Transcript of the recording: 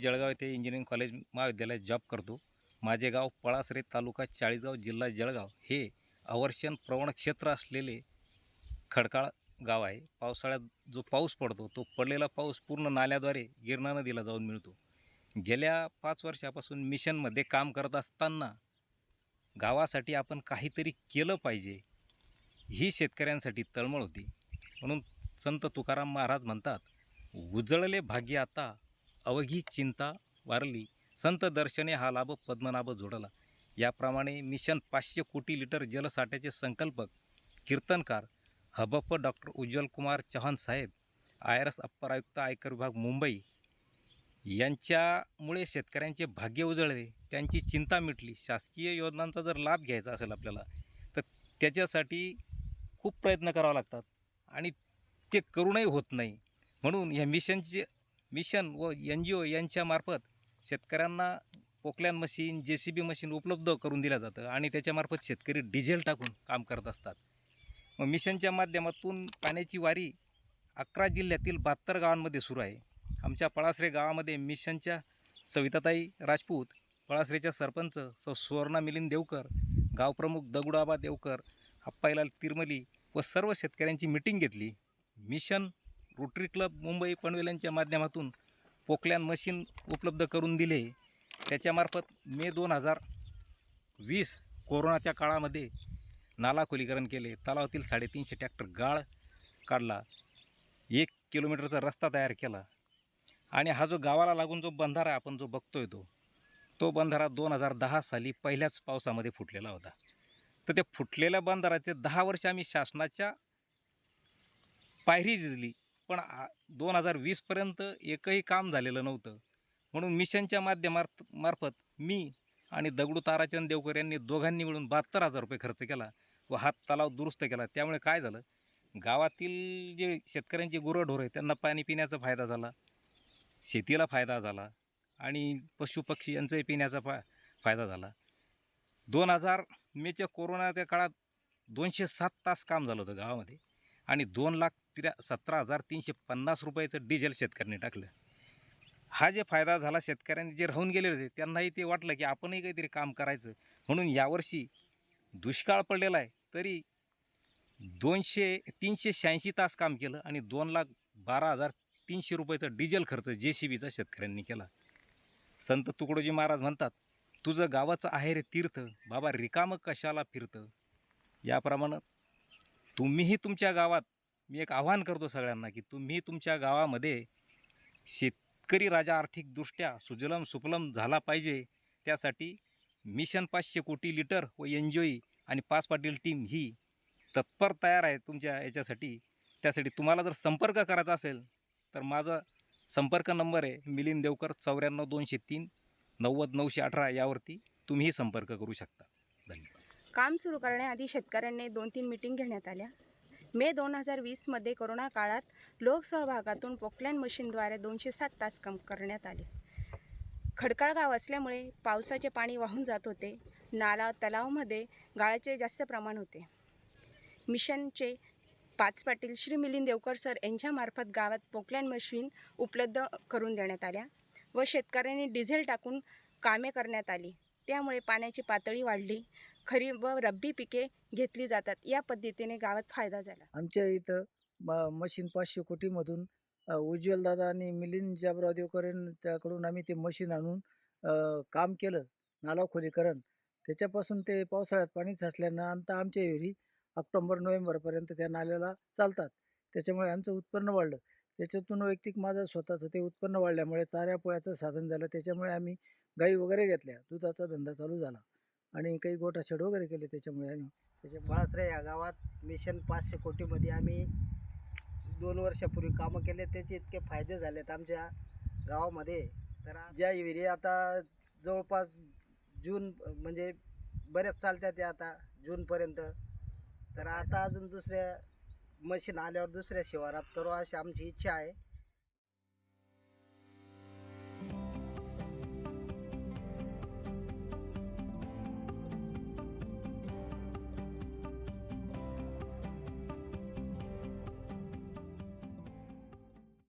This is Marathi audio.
जळगाव येथे इंजिनिअरिंग कॉलेज महाविद्यालयात जॉब करतो. माझे गाव पळासरे तालुका चाळीसगाव जिल्हा जळगाव. हे अवर्षण प्रवण क्षेत्र असलेले खडकाळ गाव आहे. पावसाळ्यात जो पाऊस पडतो तो पडलेला पाऊस पूर्ण नाल्याद्वारे गिरणा नदीला जाऊन मिळतो. गेल्या पाच वर्षापासून मिशनमध्ये काम करत असताना गावासाठी आपण काहीतरी केलं पाहिजे ही शेतकऱ्यांसाठी तळमळ होती. म्हणून संत तुकाराम महाराज म्हणतात उजळले भाग्य आता अवघी चिंता वारली. संत दर्शने हा लाभ पद्मनाभ जोडला याप्रमाणे मिशन पाचशे कोटी लिटर जलसाठ्याचे संकल्पक कीर्तनकार हबप डॉक्टर उज्ज्वल कुमार चव्हाण साहेब आय आर एस अप्पर आयुक्त आयकर विभाग मुंबई यांच्यामुळे शेतकऱ्यांचे भाग्य उजळले. त्यांची चिंता मिटली. शासकीय योजनांचा जर लाभ घ्यायचा असेल आपल्याला तर त्याच्यासाठी खूप प्रयत्न करावा लागतात आणि ते करूनही होत नाही. म्हणून ह्या मिशनचे मिशन व एन जी ओ यांच्यामार्फत शेतकऱ्यांना Poclain machine J C B machine उपलब्ध करून दिलं जातं आणि त्याच्यामार्फत शेतकरी डिझेल टाकून काम करत असतात. मग मिशनच्या माध्यमातून पाण्याची वारी अकरा जिल्ह्यातील बहात्तर गावांमध्ये सुरू आहे. आमच्या पळासरे गावामध्ये मिशनच्या सविताताई राजपूत पळासरेच्या सरपंच सौ सुवर्णा मिलिंद देवकर गावप्रमुख दगुडाबा देवकर अप्पाईलाल तिरमली व सर्व शेतकऱ्यांची मिटिंग घेतली. मिशन रोटरी क्लब मुंबई पनवेलांच्या माध्यमातून पोकलॅन मशीन उपलब्ध करून दिले. त्याच्यामार्फत मे दोन हजार वीस कोरोनाच्या काळामध्ये नाला खोलीकरण केले. तलावातील साडेतीनशे ट्रॅक्टर गाळ काढला. एक किलोमीटरचा रस्ता तयार केला. आणि हा जो गावाला लागून जो बंधारा आपण जो बघतोय तो तो बंधारा दोन हजार दहा साली पहिल्याच पावसामध्ये फुटलेला होता. तर त्या फुटलेल्या बंधाराचे दहा वर्ष आम्ही शासनाच्या पायरी झिजली पण दोन हजार वीसपर्यंत एकही काम झालेलं नव्हतं. म्हणून मिशनच्या माध्यमार्थ मार्फत मी आणि दगडू ताराचंद देवकर यांनी दोघांनी मिळून बहात्तर हजार रुपये खर्च केला व हात तलाव दुरुस्त केला. त्यामुळे काय झालं? गावातील जे शेतकऱ्यांची गुरंढोरं आहे त्यांना पाणी पिण्याचा फायदा झाला शेतीला फायदा झाला आणि पशुपक्षी यांचाही पिण्याचा फा फायदा झाला. दोन हजार मेच्या कोरोनाच्या काळात दोनशे सात तास काम झालं होतं गावामध्ये. आणि दोन लाख तिरा सतरा हजार तीनशे पन्नास रुपयाचं डिझेल शेतकऱ्यांनी टाकलं. हा जे फायदा झाला शेतकऱ्यांनी जे राहून गेले होते त्यांनाही ते वाटलं की आपणही काहीतरी काम करायचं. म्हणून यावर्षी दुष्काळ पडलेला आहे तरी दोनशे तीनशे शहाऐंशी तास काम केलं आणि दोन लाख बारा हजार तीनशे रुपयाचा डिझेल खर्च जे सी बीचा शेतकऱ्यांनी केला. संत तुकडोजी महाराज म्हणतात तुझं गावाचं आहे रे तीर्थ बाबा रिकामं कशाला फिरतं? याप्रमाणे तुम्हीही तुमच्या गावात मी एक आव्हान करतो सगळ्यांना की तुम्ही तुमच्या गावामध्ये शेतकरी राजा आर्थिकदृष्ट्या सुजलम सुफलम झाला पाहिजे. त्यासाठी मिशन पाचशे कोटी लिटर व एनजॉई आणि पाच पाटील टीम ही तत्पर तयार आहे तुमच्या याच्यासाठी. त्यासाठी तुम्हाला जर संपर्क करायचा असेल तर माझा संपर्क नंबर आहे मिलिंद देवकर चौऱ्याण्णव दोनशे तीन नव्वद नऊशे अठरा यावरती तुम्हीही संपर्क करू शकता. धन्यवाद. काम सुरू करण्याआधी शेतकऱ्यांनी दोन तीन मिटिंग घेण्यात आल्या. मे दोन हजार वीसमध्ये कोरोना काळात लोकसहभागातून पोकलॅन मशीनद्वारे दोनशे सात तास काम करण्यात आले. खडकाळ गाव असल्यामुळे पावसाचे पाणी वाहून जात होते. नाला तलावमध्ये गाळाचे जास्त प्रमाण होते. मिशनचे पाच पाटील श्री मिलिंद देवकर सर यांच्यामार्फत गावात पोकलॅन मशीन उपलब्ध करून देण्यात आल्या व शेतकऱ्यांनी डिझेल टाकून कामे करण्यात आली. त्यामुळे पाण्याची पातळी वाढली. खरीप व रब्बी पिके घेतली जातात. या पद्धतीने गावात फायदा झाला. आमच्या इथं म मशीन पाचशे कोटीमधून उज्ज्वलदादा दादा आणि मिलिंद जाबराव देवकरांच्याकडून आम्ही ते मशीन आणून काम केलं नाला खोलीकरण. त्याच्यापासून ते पावसाळ्यात पाणी साचल्यानं आता आमच्या विहिरी ऑक्टोंबर नोव्हेंबरपर्यंत त्या नाल्याला चालतात. त्याच्यामुळे आमचं उत्पन्न वाढलं. त्याच्यातून वैयक्तिक माझं स्वतःचं ते उत्पन्न वाढल्यामुळे चाऱ्या पोळ्याचं साधन झालं. त्याच्यामुळे आम्ही गाई वगैरे घेतल्या. दुधाचा धंदा चालू झाला. आणि काही गोटा शेड वगैरे केले त्याच्यामुळे आम्ही. त्याच्यामुळे बाळासरे या गावात मिशन पाचशे कोटीमध्ये आम्ही दोन वर्षापूर्वी कामं केले. त्याचे इतके फायदे झालेत आमच्या गावामध्ये. तर ज्या विहिरी आता जवळपास जून म्हणजे बऱ्याच चालत्या त्या आता जूनपर्यंत. तर आता अजून दुसऱ्या मशीन आल्यावर दुसऱ्या शिवारात करू अशी आमची इच्छा आहे.